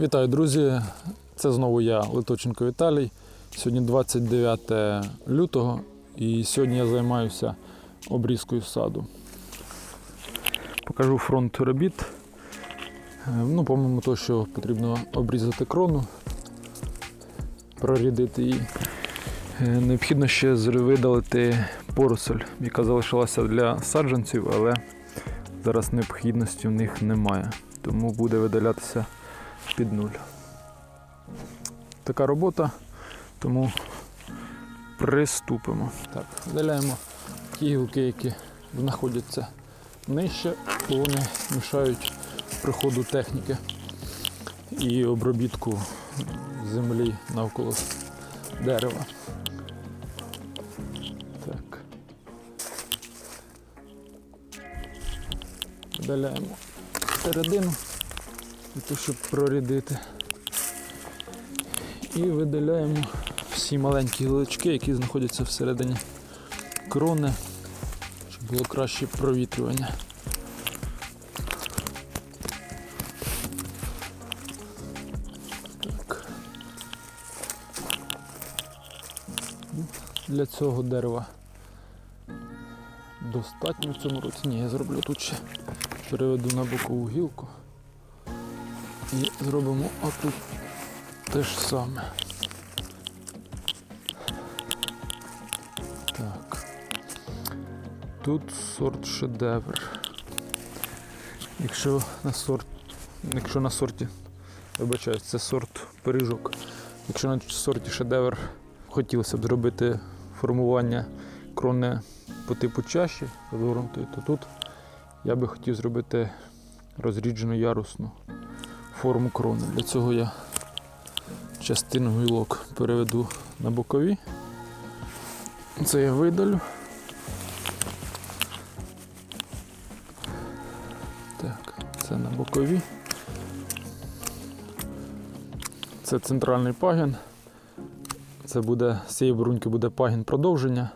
Вітаю, друзі! Це знову я, Литоченко Віталій. Сьогодні 29 лютого і сьогодні я займаюся обрізкою саду. Покажу фронт робіт. Е, Ну, по-моєму, що потрібно обрізати крону, прорідити її. Е, Необхідно ще видалити поросль, яка залишилася для саджанців, але зараз необхідності в них немає. Тому буде видалятися під нуль. Така робота, тому приступимо. Так, видаляємо ті гілки, які знаходяться нижче, бо вони мішають приходу техніки і обробітку землі навколо дерева. Так. Видаляємо середину для того, щоб прорядити. І видаляємо всі маленькі гілочки, які знаходяться всередині крони, щоб було краще провітрювання. Так. Ну, Для цього дерева достатньо в цьому році. Ні, я зроблю тут ще переведу на бокову гілку. І зробимо отут те ж саме. Так. Тут сорт шедевр. Якщо на сорт, якщо на сорті, вибачаюсь, це сорт пиріжок. Якщо на сорті шедевр хотілося б зробити формування крони по типу чаші розгорнутої, то тут я би хотів зробити розріджену ярусну форму крони. Для цього я частину гілок переведу на бокові. Це я видалю. Так, це на бокові. Це центральний пагін. Це буде, з цієї бруньки буде пагін продовження,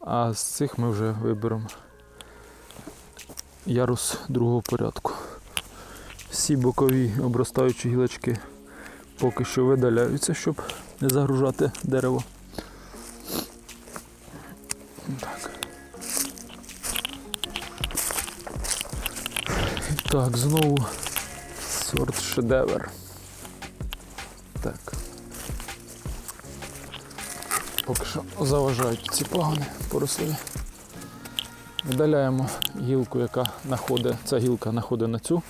а з цих ми вже виберемо ярус другого порядку. Всі бокові обростаючі гілочки поки що видаляються, щоб не загружати дерево. Так. Так, знову сорт шедевр. Так. Поки що заважають ці пагони порослі. Видаляємо гілку, яка находить, ця гілка находить на цю,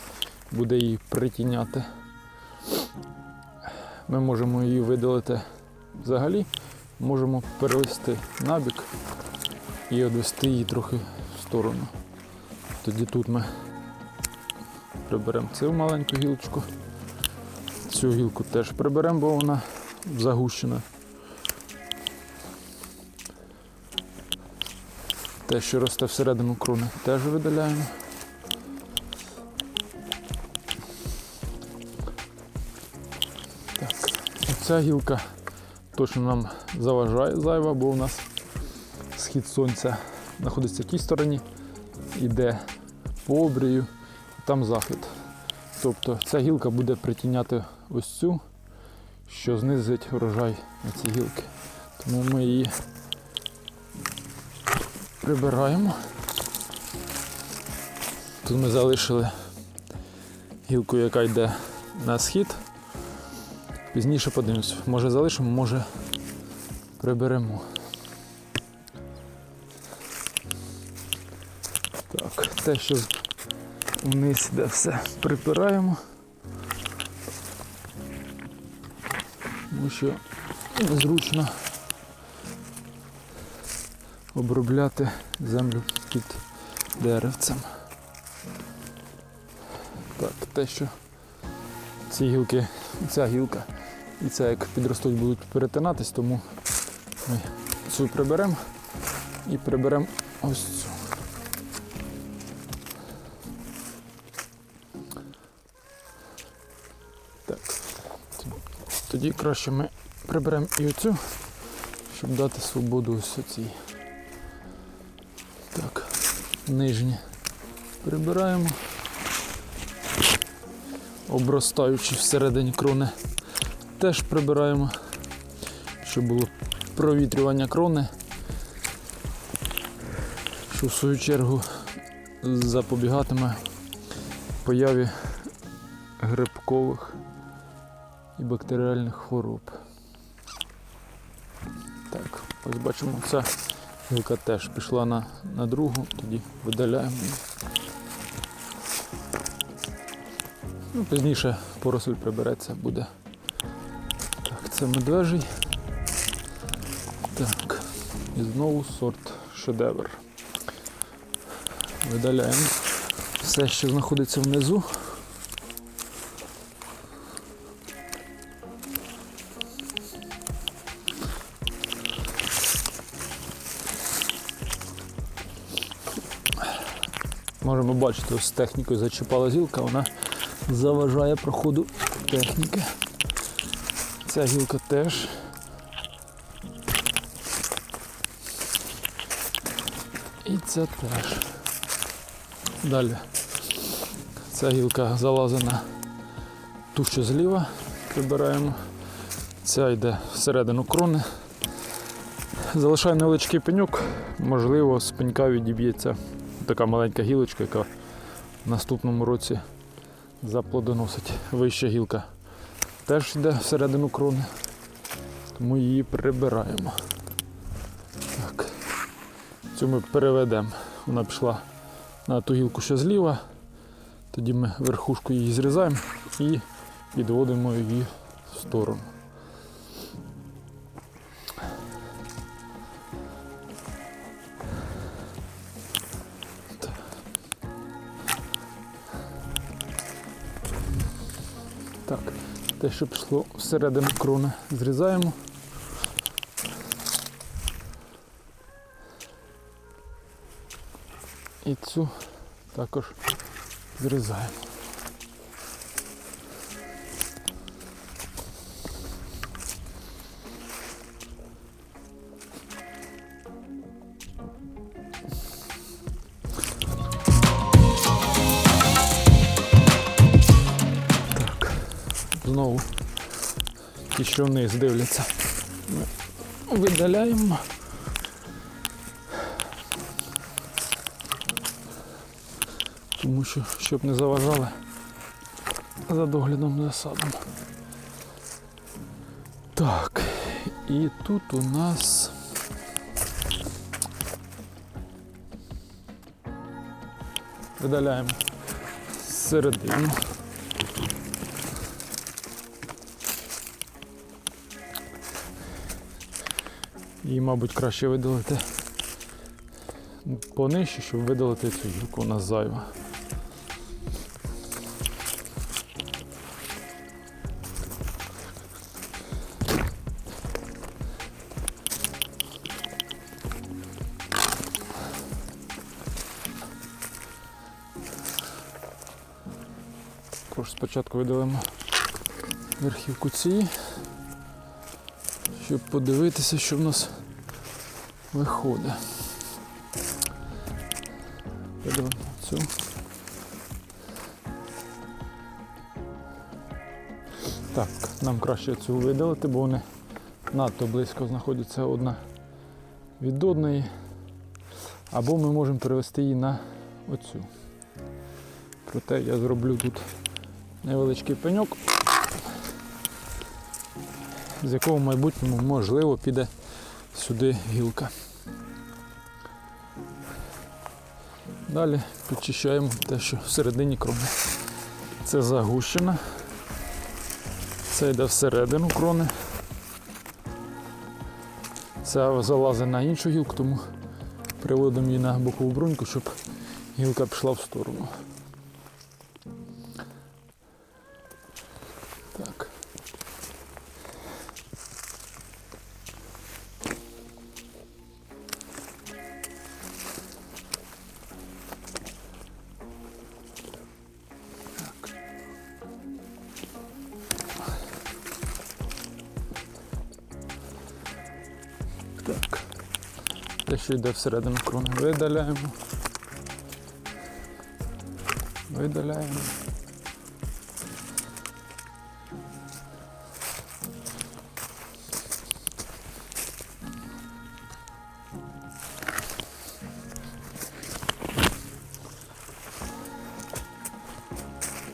буде її притіняти. Ми можемо її видалити взагалі, можемо перевести набік і відвести її трохи в сторону. Тоді тут ми приберемо цю маленьку гілочку. Цю гілку теж приберемо, бо вона загущена. Те, що росте всередину крони, теж видаляємо. Ця гілка точно нам заважає зайва, бо у нас схід сонця знаходиться в тій стороні, іде по обрію, там захід. Тобто ця гілка буде притіняти ось цю, що знизить врожай на ці гілки. Тому ми її прибираємо. Тут ми залишили гілку, яка йде на схід. Пізніше подивимось. Може залишимо, може приберемо. Так, те, що вниз йде все припираємо. Тому що незручно обробляти землю під деревцем. Так, те, що ці гілки, ця гілка і ця як підростуть будуть перетинатись, тому ми цю приберемо і приберемо ось цю. Так. Тоді краще ми приберемо і оцю, щоб дати свободу ось цій. Так, нижні прибираємо. обростаючі всередині крони, теж прибираємо, щоб було провітрювання крони, що в свою чергу запобігатиме появі грибкових і бактеріальних хвороб. Так, ось бачимо, ця гілка теж пішла на, на другу, тоді видаляємо. Ну, пізніше поросль прибереться, буде. Це медвежий. Так, і знову сорт шедевр. Видаляємо все, що знаходиться внизу. Можемо бачити, ось з технікою зачіпала гілка, вона заважає проходу техніки. Ця гілка теж. І ця теж. Далі. Ця гілка залазить на ту, що зліва, прибираємо. Ця йде всередину крони. Залишаю невеличкий пеньок, можливо, з пенька відіб'ється така маленька гілочка, яка в наступному році заплодоносить. Вища гілка теж йде всередину крони, тому її прибираємо. Так. Цю ми переведемо. Вона пішла на ту гілку, що зліва. Тоді ми верхушку її зрізаємо і відводимо її в сторону. Що пішло всередину крони, зрізаємо. І цю також зрізаємо. Ті, що вниз дивляться. Ми видаляємо. Тому що, щоб не заважали за доглядом за садом. Так, і тут у нас видаляємо середину. І, мабуть, краще видалити понижче, щоб видалити цю гілку у нас зайва. Спочатку видалимо верхівку цієї, щоб подивитися, що в нас виходить. Видалимо цю. Так, нам краще цю видалити, бо вони надто близько знаходяться одна від одної. Або ми можемо перевести її на оцю. Проте я зроблю тут невеличкий пеньок, з якого в майбутньому можливо піде сюди гілка. Далі підчищаємо те, що всередині крони. Це загущена. Це йде всередину крони. Це залазить на іншу гілку, тому приводимо її на бокову бруньку, щоб гілка пішла в сторону. що йде всередину крони. Видаляємо. Видаляємо.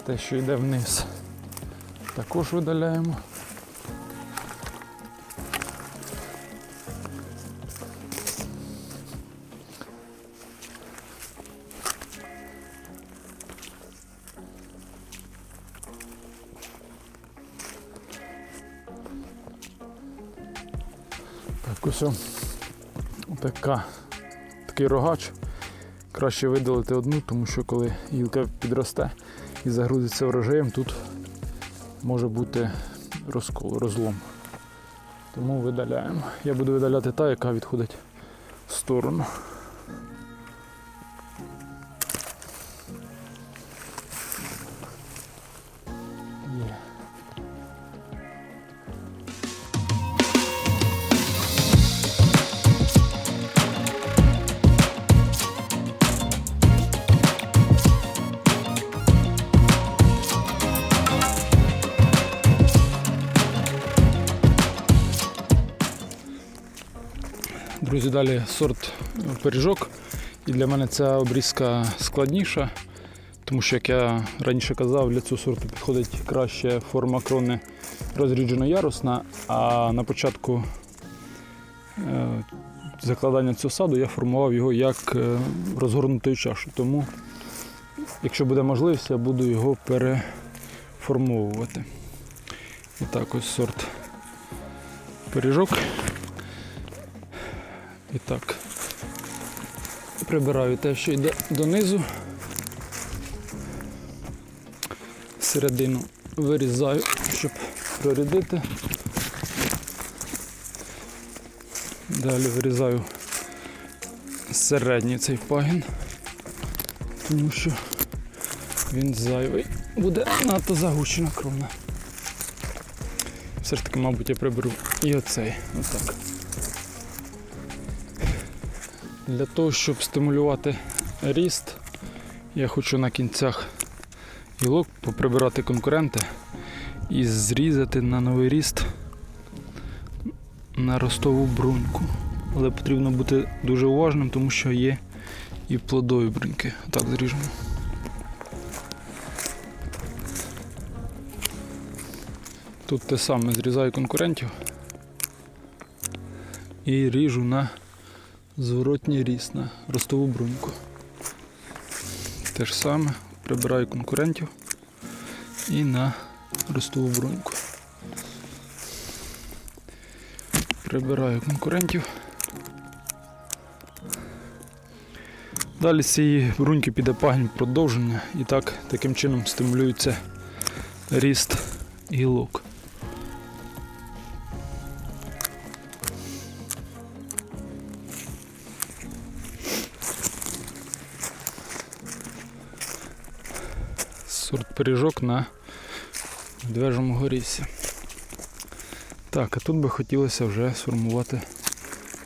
Те, що йде вниз, також видаляємо. Ось така, такий рогач. Краще видалити одну, тому що коли гілка підросте і загрузиться врожаєм, тут може бути розкол, розлом. Тому видаляємо. Я буду видаляти та, яка відходить в сторону. Друзі, далі сорт пиріжок. І для мене ця обрізка складніша, тому що, як я раніше казав, для цього сорту підходить краще форма крони розріджено ярусна, а на початку е, закладання цього саду я формував його як е, розгорнутою чашу. Тому, якщо буде можливість, я буду його переформовувати. І так ось сорт пиріжок. І так. Прибираю те, що йде донизу. Середину вирізаю, щоб прорядити. Далі вирізаю середній цей пагін, тому що він зайвий. Буде надто загущена крона. Все ж таки, мабуть, я приберу і оцей. Отак. Для того, щоб стимулювати ріст, я хочу на кінцях гілок поприбирати конкуренти і зрізати на новий ріст на ростову бруньку. Але потрібно бути дуже уважним, тому що є і плодові бруньки. Так зріжемо. Тут те саме зрізаю конкурентів і ріжу на зворотній ріст на ростову бруньку. Те ж саме прибираю конкурентів і на ростову бруньку. Прибираю конкурентів. Далі з цієї бруньки піде пагінь продовження і так таким чином стимулюється ріст гілок. Сорт на медвежому горісі. Так, а тут би хотілося вже сформувати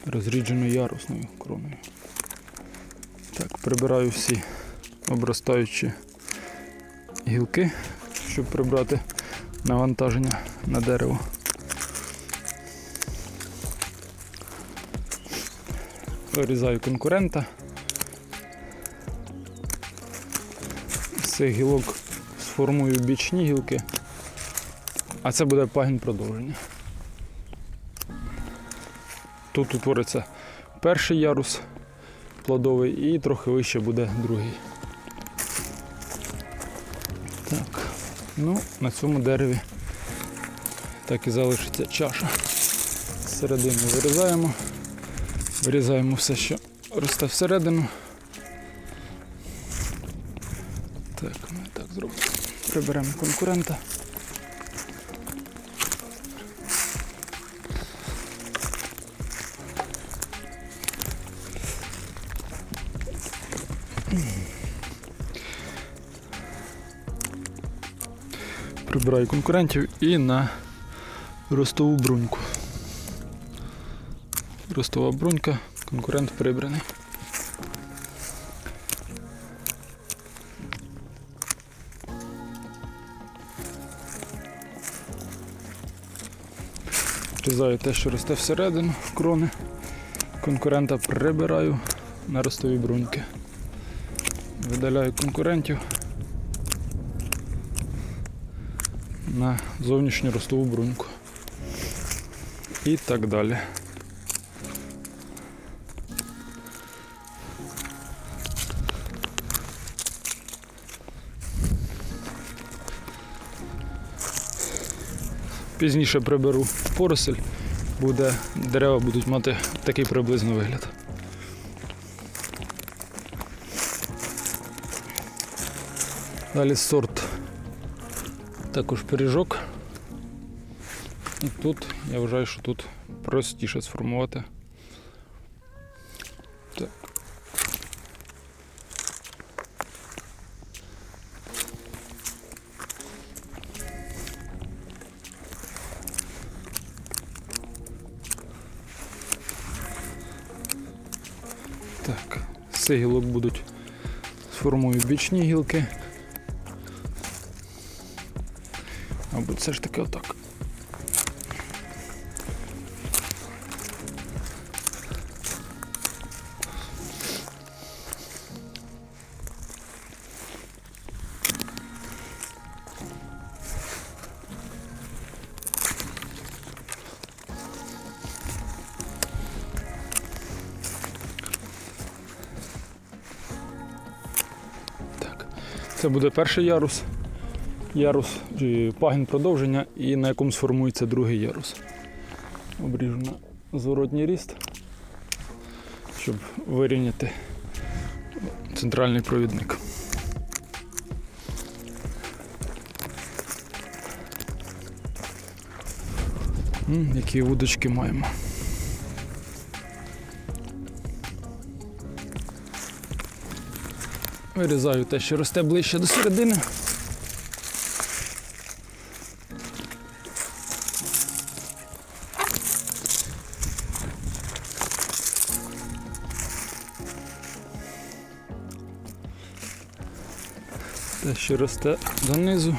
розріджену ярусною кроною. Так, прибираю всі обростаючі гілки, щоб прибрати навантаження на дерево. Вирізаю конкурента. З цих гілок сформую бічні гілки, а це буде пагін продовження. Тут утвориться перший ярус плодовий і трохи вище буде другий. Так, ну на цьому дереві так і залишиться чаша. Середину вирізаємо, вирізаємо все, що росте всередину. Приберемо конкурента. Прибираю конкурентів і на ростову бруньку. Ростова брунька, конкурент прибраний. Врізаю те, що росте всередину в крони. Конкурента прибираю на ростові бруньки. Видаляю конкурентів. на зовнішню ростову бруньку. І так далі. Пізніше приберу поросель, буде, дерева будуть мати такий приблизно вигляд. Далі сорт також пиріжок. І тут я вважаю, що тут простіше сформувати. Цих гілок будуть сформую бічні гілки. Мабуть, все ж таки отак. Буде перший ярус ярус чи пагін продовження і на якому сформується другий ярус. Обріжу зворотній ріст, щоб вирівняти центральний провідник. Які вудочки маємо. Вирізаю те, що росте ближче до середини. Те, що росте донизу.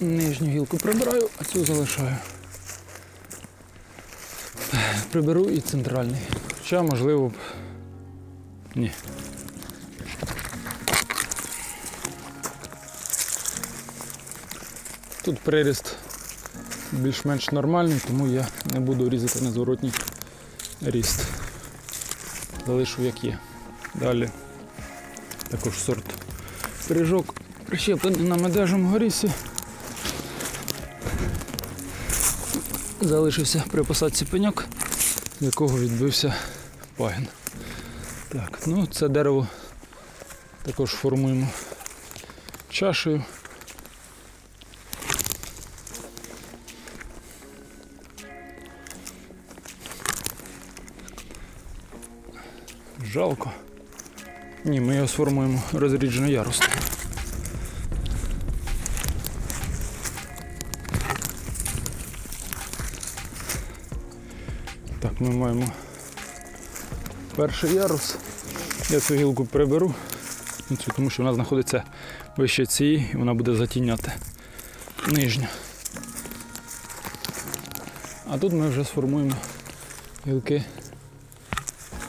Нижню гілку прибираю, а цю залишаю. Приберу і центральний. Хоча, можливо, б. Ні. Тут приріст більш-менш нормальний, тому я не буду різати на зворотній ріст залишу як є. Далі також сорт пиріжок прищеплений на медежому горісі. Залишився при посадці пеньок, якого відбився пагін. Так, ну це дерево також формуємо чашею. Жалко. Ні, ми його сформуємо розріджено ярусно. Ми маємо перший ярус. Я цю гілку приберу, тому що вона знаходиться вище цієї і вона буде затіняти нижню. А тут ми вже сформуємо гілки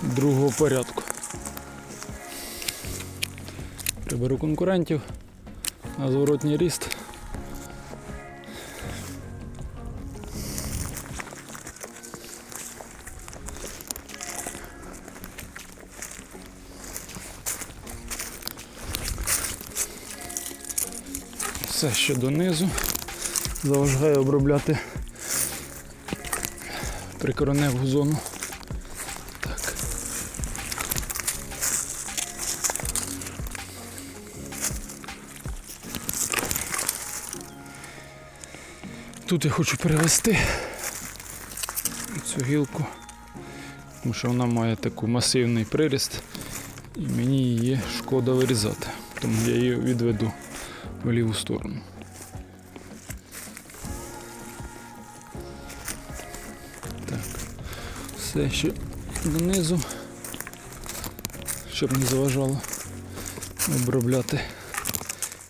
другого порядку. Приберу конкурентів на зворотній ріст. Ще донизу. Заважаю обробляти прикороневу зону. Так. Тут я хочу перевести цю гілку, тому що вона має такий масивний приріст і мені її шкода вирізати, тому я її відведу в ліву сторону. Все ще донизу, щоб не заважало обробляти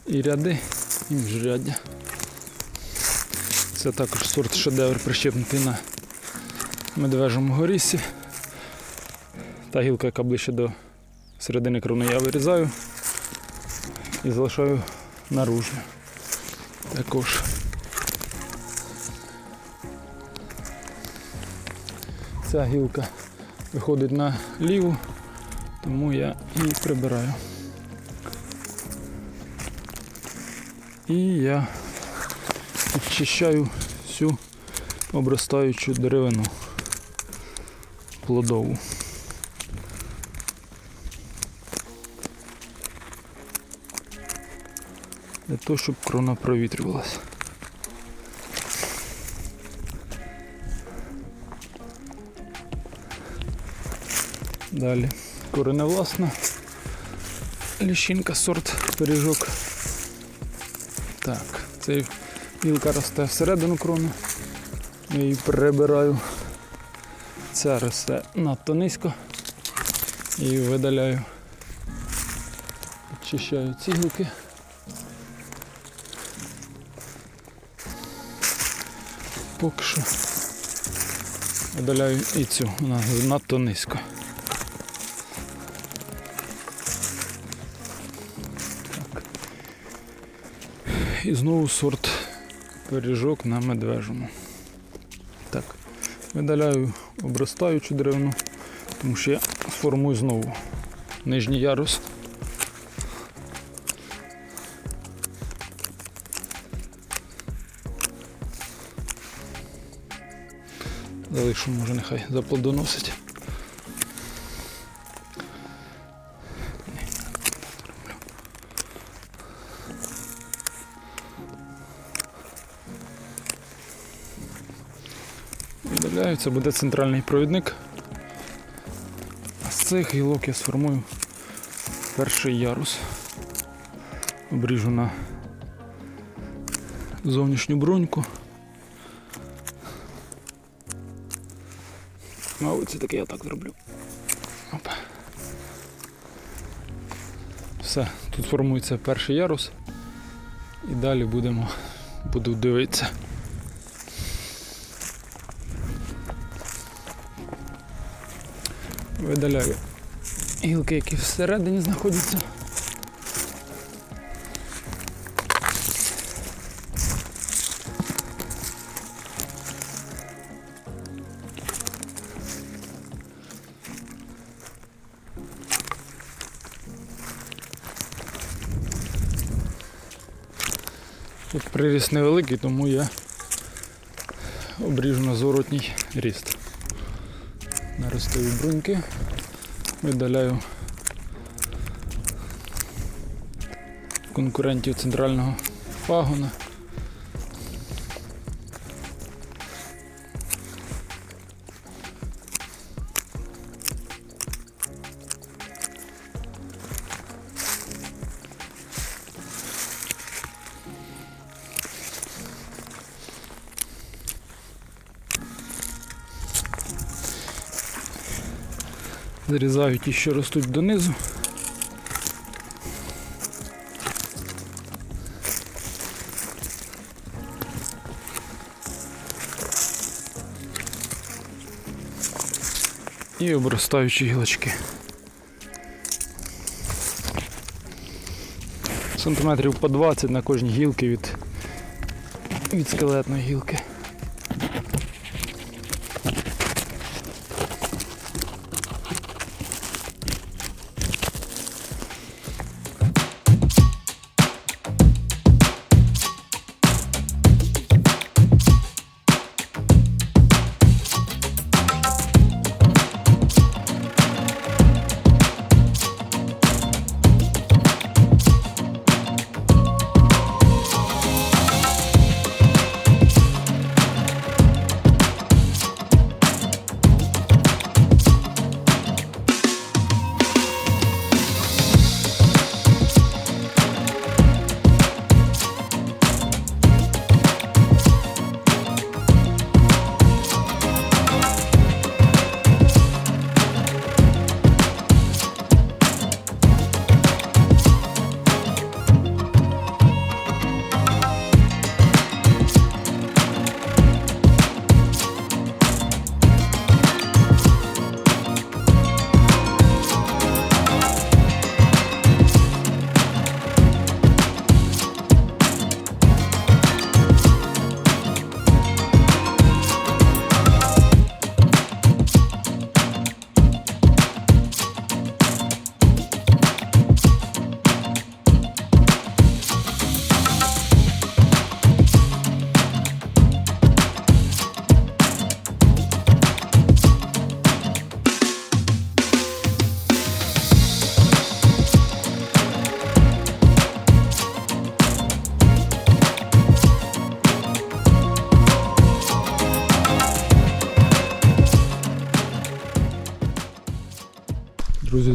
і ряди, і міжряддя. Це також сорт шедевр прищепнутий на медвежому горісі. Та гілка, яка ближче до середини крони я вирізаю і залишаю наружну. Також. Ця гілка виходить на ліву, тому я її прибираю. І я підчищаю всю обростаючу деревину плодову. Для того, щоб крона провітрювалася. Далі кореневласна ліщинка, сорт пиріжок. Так, цей гілка росте всередину крони. Я її прибираю. Ця росте надто низько. І видаляю. Очищаю ці гілки. Поки що видаляю і цю, вона надто низько. І знову сорт пиріжок на медвежому. Так, видаляю обростаючу деревину, тому що я сформую знову нижній ярус. Залишу, може нехай заплодоносить. Видаляю, це буде центральний провідник. А з цих гілок я сформую перший ярус. Обріжу на зовнішню броньку. Мабуть, це таки я так зроблю. Опа. Все, тут формується перший ярус. І далі будемо буду дивитися. Видаляю гілки, які всередині знаходяться. Тут приріст невеликий, тому я обріжу на зворотній ріст. Наростаю бруньки, видаляю конкурентів центрального пагона. Зарізаю ті, що ростуть донизу. І обростаючі гілочки. Сантиметрів по 20 на кожній гілки від, від скелетної гілки.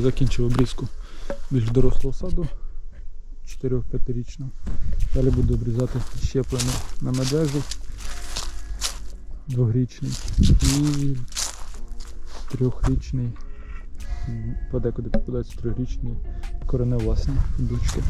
Закінчив обрізку більш дорослого саду 4-5-річного. Далі буду обрізати щеплення на медвежу двохрічний і трьохрічний, подекуди попадаються трьохрічні кореневласні дочки.